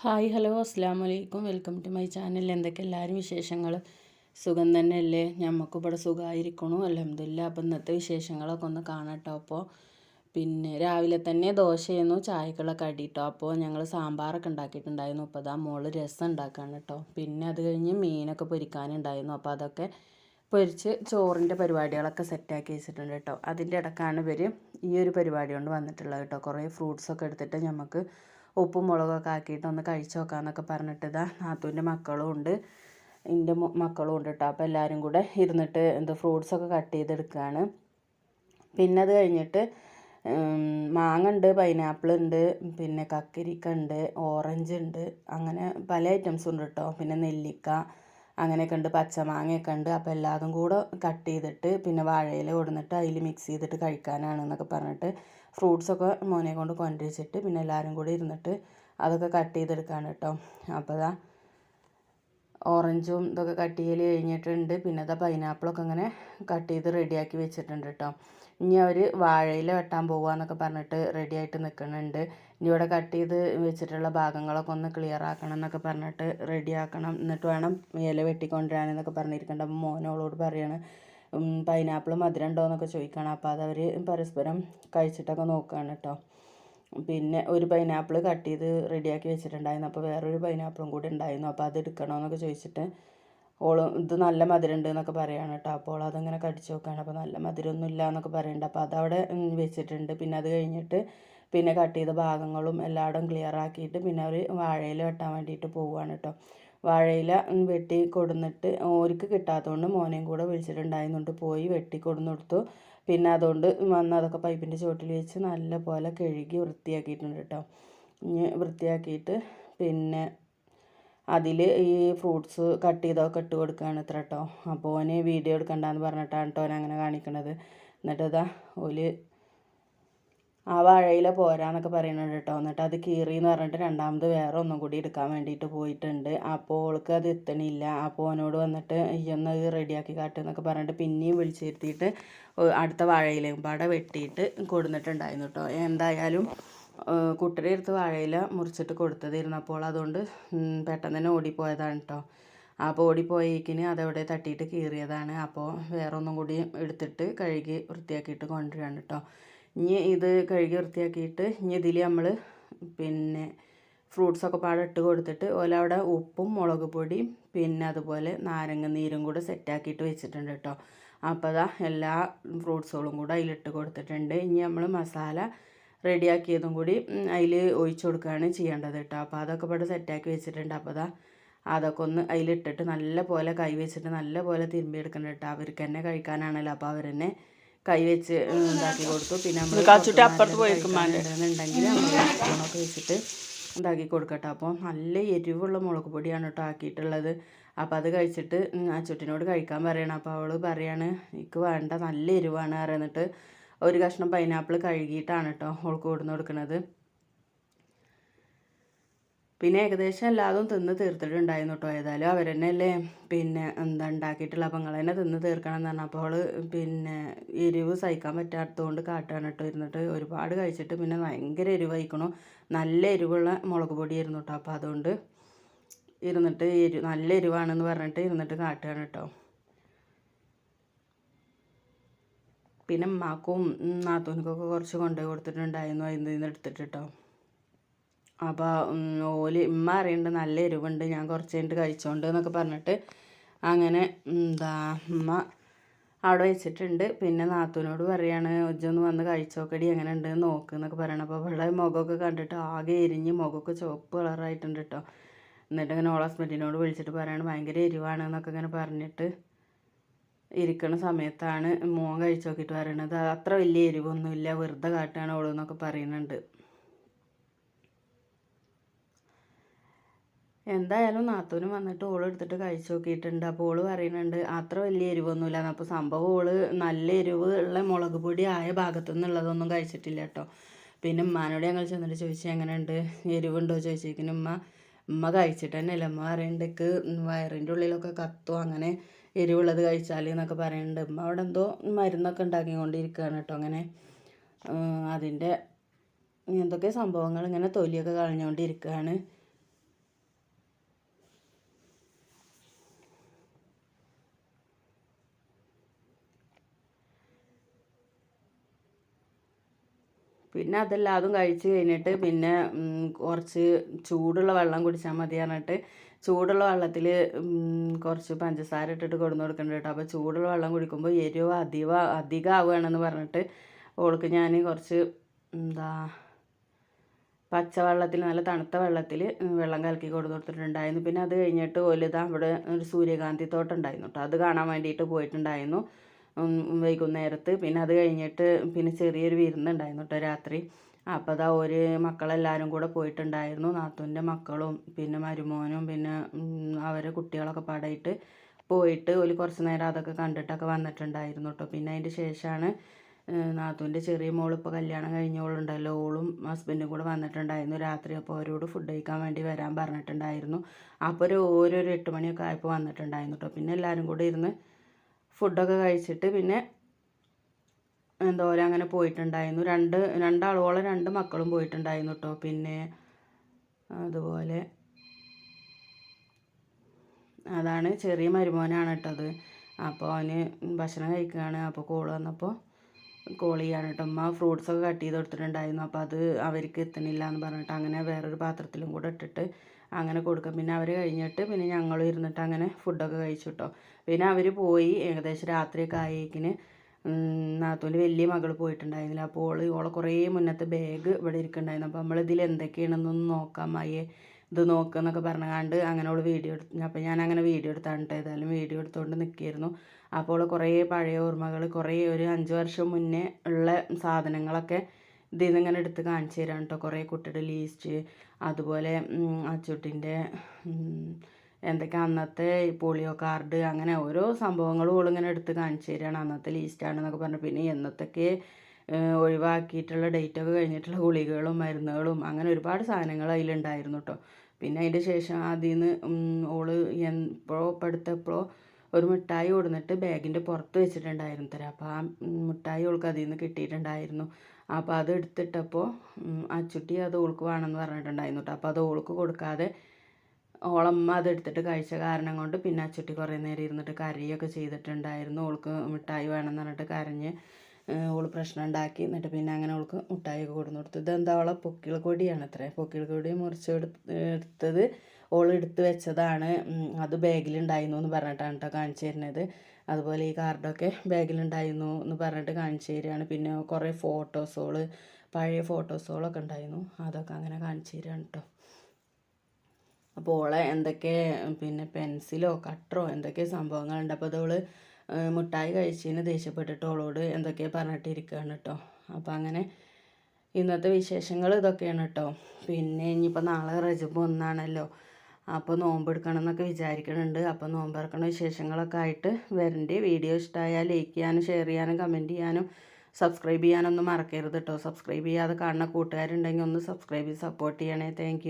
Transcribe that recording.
Hi hello അസ്സാം വലൈക്കും welcome to my channel. എന്തൊക്കെ എല്ലാവരും വിശേഷങ്ങൾ? സുഖം തന്നെയല്ലേ? ഞമ്മക്ക് ഇവിടെ സുഖമായിരിക്കണു അലഹമില്ല അപ്പം ഇന്നത്തെ വിശേഷങ്ങളൊക്കെ ഒന്ന് കാണട്ടോ അപ്പോൾ. പിന്നെ രാവിലെ തന്നെ ദോശയായിരുന്നു ചായക്കുള്ള കടി കേട്ടോ അപ്പോൾ ഞങ്ങൾ സാമ്പാറൊക്കെ ഉണ്ടാക്കിയിട്ടുണ്ടായിരുന്നു. അപ്പോൾ അതാ മോൾ രസം ഉണ്ടാക്കാണ് കേട്ടോ. പിന്നെ അത് കഴിഞ്ഞ് മീനൊക്കെ പൊരിക്കാനുണ്ടായിരുന്നു. അപ്പോൾ അതൊക്കെ പൊരിച്ച് ചോറിന്റെ പരിപാടികളൊക്കെ സെറ്റാക്കി വെച്ചിട്ടുണ്ട് കേട്ടോ. അതിന്റെ ഇടക്കാണ് ഇവർ ഈ ഒരു പരിപാടി കൊണ്ട് വന്നിട്ടുള്ളത് കേട്ടോ. കുറേ ഫ്രൂട്ട്സൊക്കെ എടുത്തിട്ട് നമുക്ക് ഉപ്പും മുളകൊക്കെ ആക്കിയിട്ട് ഒന്ന് കഴിച്ച് നോക്കാമെന്നൊക്കെ പറഞ്ഞിട്ട് ഇതാ നാത്തൂന്റെ മക്കളും ഉണ്ട്. എന്റെ മക്കളും ഉണ്ട് കേട്ടോ അപ്പോൾ എല്ലാവരും കൂടെ ഇരുന്നിട്ട് എന്താ ഫ്രൂട്ട്സൊക്കെ കട്ട് ചെയ്തെടുക്കുകയാണ് പിന്നെ അത് കഴിഞ്ഞിട്ട് മാങ്ങ ഉണ്ട് പൈനാപ്പിൾ ഉണ്ട് പിന്നെ കക്കരിക്ക ഉണ്ട് ഓറഞ്ച് ഉണ്ട് അങ്ങനെ പല ഐറ്റംസ് ഉണ്ട് കേട്ടോ പിന്നെ നെല്ലിക്ക അങ്ങനെയൊക്കെ ഉണ്ട് പച്ചമാങ്ങയൊക്കെ ഉണ്ട്. അപ്പോൾ എല്ലാതും കൂടെ കട്ട് ചെയ്തിട്ട് പിന്നെ വാഴയില കൊടുന്നിട്ട് അതിൽ മിക്സ് ചെയ്തിട്ട് കഴിക്കാനാണ് എന്നൊക്കെ പറഞ്ഞിട്ട് ഫ്രൂട്ട്സൊക്കെ മോനെ കൊണ്ട് കൊണ്ടുവച്ചിട്ട് പിന്നെ എല്ലാവരും കൂടി ഇരുന്നിട്ട് അതൊക്കെ കട്ട് ചെയ്തെടുക്കാണ് കേട്ടോ. അപ്പോൾ ഇതാ ഓറഞ്ചും ഇതൊക്കെ കട്ട് ചെയ്യൽ കഴിഞ്ഞിട്ടുണ്ട്. പിന്നെ ഇതാ പൈനാപ്പിളൊക്കെ ഇങ്ങനെ കട്ട് ചെയ്ത് റെഡിയാക്കി വെച്ചിട്ടുണ്ട് കേട്ടോ. ഇനി അവർ വാഴയില വെട്ടാൻ പോവാന്നൊക്കെ പറഞ്ഞിട്ട് റെഡി ആയിട്ട് നിൽക്കുന്നുണ്ട്. ഇനി ഇവിടെ കട്ട് ചെയ്ത് വെച്ചിട്ടുള്ള ഭാഗങ്ങളൊക്കെ ഒന്ന് ക്ലിയർ ആക്കണം എന്നൊക്കെ പറഞ്ഞിട്ട് റെഡിയാക്കണം. എന്നിട്ട് വേണം ഇല വെട്ടിക്കൊണ്ടുവരാനെന്നൊക്കെ പറഞ്ഞിരിക്കേണ്ട മോനോളോട് പറയാണ് പൈനാപ്പിൾ മധുരം ഉണ്ടോ എന്നൊക്കെ ചോദിക്കുകയാണ്. അപ്പോൾ അതവർ പരസ്പരം കഴിച്ചിട്ടൊക്കെ നോക്കുകയാണ് കേട്ടോ. പിന്നെ ഒരു പൈനാപ്പിൾ കട്ട് ചെയ്ത് റെഡിയാക്കി വെച്ചിട്ടുണ്ടായിരുന്നു. അപ്പോൾ വേറൊരു പൈനാപ്പിളും കൂടി ഉണ്ടായിരുന്നു. അപ്പോൾ അത് എടുക്കണമെന്നൊക്കെ ചോദിച്ചിട്ട് ഓൾ ഇത് നല്ല മധുരം ഉണ്ട് എന്നൊക്കെ പറയുകയാണ് കേട്ടോ. അപ്പോൾ അതങ്ങനെ കടിച്ചു നോക്കുകയാണ്. അപ്പോൾ നല്ല മധുരമൊന്നും ഇല്ല എന്നൊക്കെ പറയുന്നുണ്ട് അപ്പോൾ അതവിടെ വെച്ചിട്ടുണ്ട്. പിന്നെ അത് കഴിഞ്ഞിട്ട് പിന്നെ കട്ട് ചെയ്ത ഭാഗങ്ങളും എല്ലായിടും ക്ലിയർ ആക്കിയിട്ട് പിന്നെ അവർ വാഴയിൽ വെട്ടാൻ വേണ്ടിയിട്ട് പോവുകയാണ് കേട്ടോ. വാഴയില വെട്ടി കൊടുന്നിട്ട് ഓർക്ക് കിട്ടാത്തതുകൊണ്ട് മോനെയും കൂടെ വിളിച്ചിട്ടുണ്ടായിരുന്നുണ്ട്. പോയി വെട്ടി കൊടുന്നു കൊടുത്തു പിന്നെ അതുകൊണ്ട് വന്ന് അതൊക്കെ പൈപ്പിന്റെ ചുവട്ടിൽ വെച്ച് നല്ല പോലെ കഴുകി വൃത്തിയാക്കിയിട്ടുണ്ട് കേട്ടോ വൃത്തിയാക്കിയിട്ട് പിന്നെ അതിൽ ഈ ഫ്രൂട്ട്സ് കട്ട് ചെയ്തൊക്കെ ഇട്ട് കൊടുക്കുകയാണ് ഇത്ര കേട്ടോ അപ്പോൾ ഓന് വീഡിയോ എടുക്കണ്ടെന്ന് പറഞ്ഞിട്ടാണ് കേട്ടോ ഓൻ അങ്ങനെ കാണിക്കണത്. എന്നിട്ട് ഇതാ ഓൽ ആ വാഴയില പോരാന്നൊക്കെ പറയുന്നുണ്ട് കേട്ടോ. എന്നിട്ട് അത് കീറി എന്ന് പറഞ്ഞിട്ട് രണ്ടാമത് വേറെ ഒന്നും കൂടി എടുക്കാൻ വേണ്ടിയിട്ട് പോയിട്ടുണ്ട്. അപ്പോൾ ഓൾക്ക് അത് എത്തണില്ല. അപ്പോൾ ഓനോട് വന്നിട്ട് ഇയൊന്ന് റെഡിയാക്കി കാട്ടുന്നൊക്കെ പറഞ്ഞിട്ട് പിന്നെയും വിളിച്ചിരുത്തിയിട്ട് അടുത്ത വാഴയിലയും പാടെ വെട്ടിയിട്ട് കൊടുന്നിട്ടുണ്ടായിരുന്നു കേട്ടോ. എന്തായാലും കുട്ടിയുടെ അടുത്ത് വാഴയില മുറിച്ചിട്ട് കൊടുത്തതായിരുന്നു. അപ്പോൾ അതുകൊണ്ട് പെട്ടെന്ന് തന്നെ ഓടിപ്പോയതാണ് കേട്ടോ. അപ്പോൾ ഓടിപ്പോയേക്കിന് അതവിടെ തട്ടിയിട്ട് കീറിയതാണ്. അപ്പോൾ വേറെ ഒന്നും കൂടി എടുത്തിട്ട് കഴുകി വൃത്തിയാക്കിയിട്ട് കൊണ്ടുവരികയാണ് കേട്ടോ. ഇനി ഇത് കഴുകി വൃത്തിയാക്കിയിട്ട് ഇനി ഇതിൽ നമ്മൾ പിന്നെ ഫ്രൂട്ട്സൊക്കെ പാടെ ഇട്ട് കൊടുത്തിട്ട് ഓലവിടെ ഉപ്പും മുളക് പൊടിയും പിന്നെ അതുപോലെ നാരങ്ങ നീരും കൂടെ സെറ്റാക്കിയിട്ട് വെച്ചിട്ടുണ്ട് കേട്ടോ. അപ്പോൾ അതാ എല്ലാ ഫ്രൂട്ട്സുകളും കൂടെ അതിലിട്ട് കൊടുത്തിട്ടുണ്ട്. ഇനി നമ്മൾ മസാല റെഡിയാക്കിയതും കൂടി അതിൽ ഒഴിച്ചു കൊടുക്കുകയാണ് ചെയ്യേണ്ടത് കേട്ടോ. അപ്പോൾ അതൊക്കെ ഇവിടെ സെറ്റാക്കി വെച്ചിട്ടുണ്ട്. അപ്പോൾ അതാ അതൊക്കെ ഒന്ന് അതിലിട്ടിട്ട് നല്ല പോലെ കൈ വെച്ചിട്ട് നല്ല പോലെ തിരുമ്പി എടുക്കണം കേട്ടോ. അവർക്ക് തന്നെ കഴിക്കാനാണല്ലോ. അപ്പോൾ അവർ തന്നെ കൈ വെച്ച് ഉണ്ടാക്കി കൊടുത്തു. പിന്നെ നമ്മൾ അപ്പുറത്ത് പോയിട്ടുണ്ടെങ്കിൽ നമ്മൾ സ്പൂണൊക്കെ വെച്ചിട്ട് ഉണ്ടാക്കി കൊടുക്കട്ടെ. അപ്പോൾ നല്ല എരിവുള്ള മുളക് പൊടിയാണ് കേട്ടോ ആക്കിയിട്ടുള്ളത്. അപ്പോൾ അത് കഴിച്ചിട്ട് അച്ചുട്ടിനോട് കഴിക്കാൻ പറയണം. അപ്പോൾ അവൾ പറയാണ് എനിക്ക് വേണ്ട നല്ല എരിവാണ് പറയുന്നിട്ട് ഒരു കഷ്ണം പൈനാപ്പിൾ കഴുകിയിട്ടാണ് കേട്ടോ അവൾക്ക് കൊടുന്ന് കൊടുക്കുന്നത് പിന്നെ ഏകദേശം എല്ലാതും തിന്ന് തീർത്തിട്ടുണ്ടായിരുന്നു കേട്ടോ ഏതായാലും അവർ അല്ലേ പിന്നെ എന്താ ഉണ്ടാക്കിയിട്ടുള്ള അപ്പം നിങ്ങൾ തന്നെ തിന്ന് തീർക്കണം എന്ന് പറഞ്ഞപ്പോൾ അവൾ പിന്നെ എരിവ് സഹിക്കാൻ പറ്റാത്തതുകൊണ്ട് കാട്ടുകയാണ് കേട്ടോ ഇരുന്നിട്ട് ഒരുപാട് കഴിച്ചിട്ട് പിന്നെ ഭയങ്കര എരിവായിക്കണു. നല്ല എരിവുള്ള മുളക് പൊടിയായിരുന്നു കേട്ടോ അപ്പോൾ അതുകൊണ്ട് ഇരുന്നിട്ട് എരിവ് നല്ല എരിവാണെന്ന് പറഞ്ഞിട്ട് ഇരുന്നിട്ട് കാട്ടുകയാണ് കേട്ടോ പിന്നെ ഉമ്മാക്കും നാത്തൂനിക്കൊക്കെ കുറച്ച് കൊണ്ടുപോയി കൊടുത്തിട്ടുണ്ടായിരുന്നു. അതിൽ നിന്ന് എടുത്തിട്ട് കേട്ടോ അപ്പോൾ ഓൽ ഉമ്മ അറിയുന്നുണ്ട് നല്ല എരിവുണ്ട് ഞാൻ കുറച്ച് കഴിഞ്ഞിട്ട് കഴിച്ചോണ്ട് എന്നൊക്കെ പറഞ്ഞിട്ട് അങ്ങനെ എന്താ ഉമ്മ അവിടെ വെച്ചിട്ടുണ്ട്. പിന്നെ നാത്തൂനോട് പറയാണ് ഒജ്ജൊന്ന് വന്ന് കഴിച്ചോക്കടി എങ്ങനെ ഉണ്ട് നോക്ക് എന്നൊക്കെ പറയണം. അപ്പോൾ ഇവിടെ മുഖമൊക്കെ കണ്ടിട്ട് ആകെ എരിഞ്ഞ് മുഖമൊക്കെ ചുവപ്പ് കളറായിട്ടുണ്ട് കേട്ടോ എന്നിട്ട് ഇങ്ങനെ ഓൾ ഹസ്ബൻഡിനോട് വിളിച്ചിട്ട് പറയാണ് ഭയങ്കര എരിവാണ് എന്നൊക്കെ ഇങ്ങനെ പറഞ്ഞിട്ട് ഇരിക്കുന്ന സമയത്താണ് മോൻ കഴിച്ചു നോക്കിയിട്ട് പറയണത്. അത്ര വലിയ എരിവൊന്നുമില്ല വെറുതെ കാട്ടാണ് ഓളെന്നൊക്കെ പറയുന്നുണ്ട്. എന്തായാലും നാത്തൂനും വന്നിട്ട് ഓൾ എടുത്തിട്ട് കഴിച്ചു നോക്കിയിട്ടുണ്ട്. അപ്പോൾ ഓൾ പറയുന്നുണ്ട് അത്ര വലിയ എരിവൊന്നുമില്ല അപ്പോൾ സംഭവം ഓൾ നല്ല എരിവ് ഉള്ള മുളക് പൊടി ആയ ഭാഗത്തു നിന്നുള്ളതൊന്നും കഴിച്ചിട്ടില്ല കേട്ടോ. പിന്നെ ഉമ്മാനോട് ഞങ്ങൾ ചെന്നിട്ട് ചോദിച്ചു എങ്ങനെയുണ്ട്? എരിവുണ്ടോ? ചോദിച്ചിരിക്കുന്നു ഉമ്മ ഉമ്മ കഴിച്ചിട്ട് തന്നെ അല്ല ഉമ്മ പറയുന്നുണ്ട് വയറിന്റെ ഉള്ളിലൊക്കെ കത്തോ അങ്ങനെ എരിവുള്ളത് കഴിച്ചാൽ എന്നൊക്കെ പറയുന്നുണ്ട്. ഉമ്മ അവിടെ എന്തോ മരുന്നൊക്കെ ഉണ്ടാക്കിക്കൊണ്ടിരിക്കുകയാണ് കേട്ടോ അങ്ങനെ അതിന്റെ എന്തൊക്കെ സംഭവങ്ങൾ ഇങ്ങനെ തൊലിയൊക്കെ കളഞ്ഞുകൊണ്ടിരിക്കുകയാണ്. പിന്നെ അതെല്ലാതും കഴിച്ച് കഴിഞ്ഞിട്ട് പിന്നെ കുറച്ച് ചൂടുള്ള വെള്ളം കുടിച്ചാൽ മതി പറഞ്ഞിട്ട് ചൂടുള്ള വെള്ളത്തിൽ കുറച്ച് പഞ്ചസാര ഇട്ടിട്ട് കൊടുന്ന് കൊടുക്കുന്നുണ്ട് കേട്ടോ. അപ്പോൾ ചൂടുള്ള വെള്ളം കുടിക്കുമ്പോൾ എരിവ് അധിക അധികമാവുകയാണെന്ന് പറഞ്ഞിട്ട് ഓൾക്ക് ഞാൻ കുറച്ച് എന്താ പച്ചവെള്ളത്തിൽ നല്ല തണുത്ത വെള്ളത്തിൽ വെള്ളം കലക്കി കൊടുത്ത് കൊടുത്തിട്ടുണ്ടായിരുന്നു. പിന്നെ അത് കഴിഞ്ഞിട്ട് ഒലിതാ അവിടെ ഒരു സൂര്യകാന്തി തോട്ടം ഉണ്ടായിരുന്നു കേട്ടോ. അത് കാണാൻ വേണ്ടിയിട്ട് പോയിട്ടുണ്ടായിരുന്നു. വൈകുന്നേരത്ത്. പിന്നെ അത് കഴിഞ്ഞിട്ട് പിന്നെ ചെറിയൊരു വിരുന്നുണ്ടായിരുന്നു കേട്ടോ രാത്രി. അപ്പോൾ അതാ ഒരു മക്കളെല്ലാവരും കൂടെ പോയിട്ടുണ്ടായിരുന്നു. നാത്തൂന്റെ മക്കളും പിന്നെ മരുമോനും പിന്നെ അവരെ കുട്ടികളൊക്കെ പാടായിട്ട് പോയിട്ട് ഒരു കുറച്ച് നേരം അതൊക്കെ കണ്ടിട്ടൊക്കെ വന്നിട്ടുണ്ടായിരുന്നു കേട്ടോ പിന്നെ അതിന്റെ ശേഷമാണ് നാത്തൂന്റെ ചെറിയ മോൾ ഇപ്പോൾ കല്യാണം കഴിഞ്ഞോളുണ്ടല്ലോ ഓളും ഹസ്ബൻഡും കൂടെ വന്നിട്ടുണ്ടായിരുന്നു രാത്രി. അപ്പോൾ അവരോട് ഫുഡ് കഴിക്കാൻ വേണ്ടി വരാൻ പറഞ്ഞിട്ടുണ്ടായിരുന്നു. അപ്പോൾ ഒരു ഓരോരു എട്ട് മണിയൊക്കെ ആയപ്പോൾ വന്നിട്ടുണ്ടായിരുന്നു കേട്ടോ പിന്നെ എല്ലാവരും കൂടെ ഇരുന്ന് ഫുഡൊക്കെ കഴിച്ചിട്ട് പിന്നെ എന്താ അങ്ങനെ പോയിട്ടുണ്ടായിരുന്നു. രണ്ട് രണ്ടാളോളം രണ്ട് മക്കളും പോയിട്ടുണ്ടായിരുന്നു കേട്ടോ പിന്നെ അതുപോലെ അതാണ് ചെറിയ മരുമോനാണ് കേട്ടത് അപ്പോൾ അവന് ഭക്ഷണം കഴിക്കുകയാണ്. അപ്പോൾ കോൾ വന്നപ്പോൾ കോൾ ചെയ്യാണ് കേട്ടോ അമ്മ ഫ്രൂട്ട്സൊക്കെ കട്ട് ചെയ്ത് കൊടുത്തിട്ടുണ്ടായിരുന്നു. അപ്പോൾ അത് അവർക്ക് എത്തണില്ല എന്ന് പറഞ്ഞിട്ട് അങ്ങനെ വേറൊരു പാത്രത്തിലും കൂടെ ഇട്ടിട്ട് അങ്ങനെ കൊടുക്കും. പിന്നെ അവർ കഴിഞ്ഞിട്ട് പിന്നെ ഞങ്ങളും ഇരുന്നിട്ട് അങ്ങനെ ഫുഡൊക്കെ കഴിച്ചു കേട്ടോ പിന്നെ അവർ പോയി. ഏകദേശം രാത്രിയൊക്കെ ആയേക്കിന് നാത്തൂന്റെ വലിയ മകൾ പോയിട്ടുണ്ടായിരുന്നില്ല. അപ്പോൾ ഓൾ ഓളെ കുറേ മുന്നത്തെ ബാഗ് ഇവിടെ ഇരിക്കുന്നുണ്ടായിരുന്നു. അപ്പോൾ നമ്മളിതിൽ എന്തൊക്കെയാണെന്നൊന്ന് നോക്കാം അയ്യേ. ഇത് നോക്കുന്നൊക്കെ പറഞ്ഞുകൊണ്ട് അങ്ങനെ ഓൾ വീഡിയോ എടുത്തു അപ്പോൾ ഞാൻ അങ്ങനെ വീഡിയോ എടുത്താണ് ഏതായാലും വീഡിയോ എടുത്തുകൊണ്ട് നിൽക്കിയിരുന്നു അപ്പോൾ കുറേ പഴയ ഓർമ്മകൾ കുറേ ഒരു അഞ്ച് വർഷം മുന്നേ ഉള്ള സാധനങ്ങളൊക്കെ ഇതിൽ ഇങ്ങനെ എടുത്ത് കാണിച്ചു തരാം കേട്ടോ കുറേ കുട്ടിയുടെ ലീസ്റ്റ് അതുപോലെ അച്ചുട്ടിന്റെ എന്തൊക്കെ അന്നത്തെ പോളിയോ കാർഡ് അങ്ങനെ ഓരോ സംഭവങ്ങളും ഓളിങ്ങനെ എടുത്ത് കാണിച്ചു തരികയാണ് അന്നത്തെ ലീസ്റ്റാണെന്നൊക്കെ പറഞ്ഞു. പിന്നെ എന്നത്തൊക്കെ ഒഴിവാക്കിയിട്ടുള്ള ഡേറ്റൊക്കെ കഴിഞ്ഞിട്ടുള്ള ഗുളികകളും മരുന്നുകളും അങ്ങനെ ഒരുപാട് സാധനങ്ങൾ അതിലുണ്ടായിരുന്നു കേട്ടോ പിന്നെ അതിന്റെ ശേഷം അതിൽ നിന്ന് ഓൾ എപ്പോഴോ ഇപ്പം ഒരു മിഠായി കൊടുന്നിട്ട് ബാഗിന്റെ പുറത്ത് വെച്ചിട്ടുണ്ടായിരുന്നു തരാം അപ്പോൾ ആ മിഠായി ഓൾക്ക് അതിൽ നിന്ന് കിട്ടിയിട്ടുണ്ടായിരുന്നു. അപ്പോൾ അത് എടുത്തിട്ടപ്പോൾ അച്ചുട്ടി അത് ഓൾക്ക് വേണമെന്ന് പറഞ്ഞിട്ടുണ്ടായിരുന്നു കേട്ടോ അപ്പോൾ അത് ഓൾക്ക് കൊടുക്കാതെ ഓളമ്മ അത് എടുത്തിട്ട് കഴിച്ച കാരണം കൊണ്ട് പിന്നെ അച്ചുട്ടി കുറേ നേരം ഇരുന്നിട്ട് കരയൊക്കെ ചെയ്തിട്ടുണ്ടായിരുന്നു. ഓൾക്ക് മിഠായി വേണമെന്ന് പറഞ്ഞിട്ട് കരഞ്ഞ് ഓൾ പ്രശ്നം ഉണ്ടാക്കി. എന്നിട്ട് പിന്നെ അങ്ങനെ ഓൾക്ക് മിഠായിയൊക്കെ കൊടുന്നു കൊടുത്തു. ഇതെന്താ അവളെ പൊക്കിൾ കൊടിയാണ് അത്രേ. പൊക്കിൾ കൊടി മുറിച്ച് എടുത്തത് ഓൾ എടുത്ത് വെച്ചതാണ്. അത് ബാഗിലുണ്ടായിരുന്നു എന്ന് പറഞ്ഞിട്ടാണ് കേട്ടോ കാണിച്ചു തരുന്നത്. അതുപോലെ ഈ കാർഡൊക്കെ ബാഗിലുണ്ടായിരുന്നു എന്ന് പറഞ്ഞിട്ട് കാണിച്ചു തരികയാണ് പിന്നെ കുറേ ഫോട്ടോസുകൾ പഴയ ഫോട്ടോസുകളൊക്കെ ഉണ്ടായിരുന്നു. അതൊക്കെ അങ്ങനെ കാണിച്ചു തരികയാണ് കേട്ടോ അപ്പോൾ ഓളെ എന്തൊക്കെ പിന്നെ പെൻസിലോ കട്ടറോ എന്തൊക്കെ സംഭവങ്ങളുണ്ട്? അപ്പോൾ അതവൾ മിഠായി കഴിച്ചതിന് ദേഷ്യപ്പെട്ടിട്ട് ഓളോട് എന്തൊക്കെയോ പറഞ്ഞിട്ടിരിക്കുകയാണ് കേട്ടോ അപ്പോൾ അങ്ങനെ ഇന്നത്തെ വിശേഷങ്ങൾ ഇതൊക്കെയാണ് കേട്ടോ പിന്നെ ഇനിയിപ്പോൾ നാളെ റജബ് ഒന്നാണല്ലോ. അപ്പോൾ നോമ്പ് എടുക്കണം എന്നൊക്കെ വിചാരിക്കുന്നുണ്ട് അപ്പോൾ നോമ്പ് ഇറക്കണ വിശേഷങ്ങളൊക്കെ ആയിട്ട് വരണ്ട്. വീഡിയോ ഇഷ്ടമായാൽ ലൈക്ക് ചെയ്യാനും ഷെയർ ചെയ്യാനും കമന്റ് ചെയ്യാനും സബ്സ്ക്രൈബ് ചെയ്യാനൊന്നും മറക്കരുത് കേട്ടോ സബ്സ്ക്രൈബ് ചെയ്യാതെ കാണുന്ന കൂട്ടുകാരുണ്ടെങ്കിൽ ഒന്ന് സബ്സ്ക്രൈബ് ചെയ്ത് സപ്പോർട്ട് ചെയ്യണേ. താങ്ക്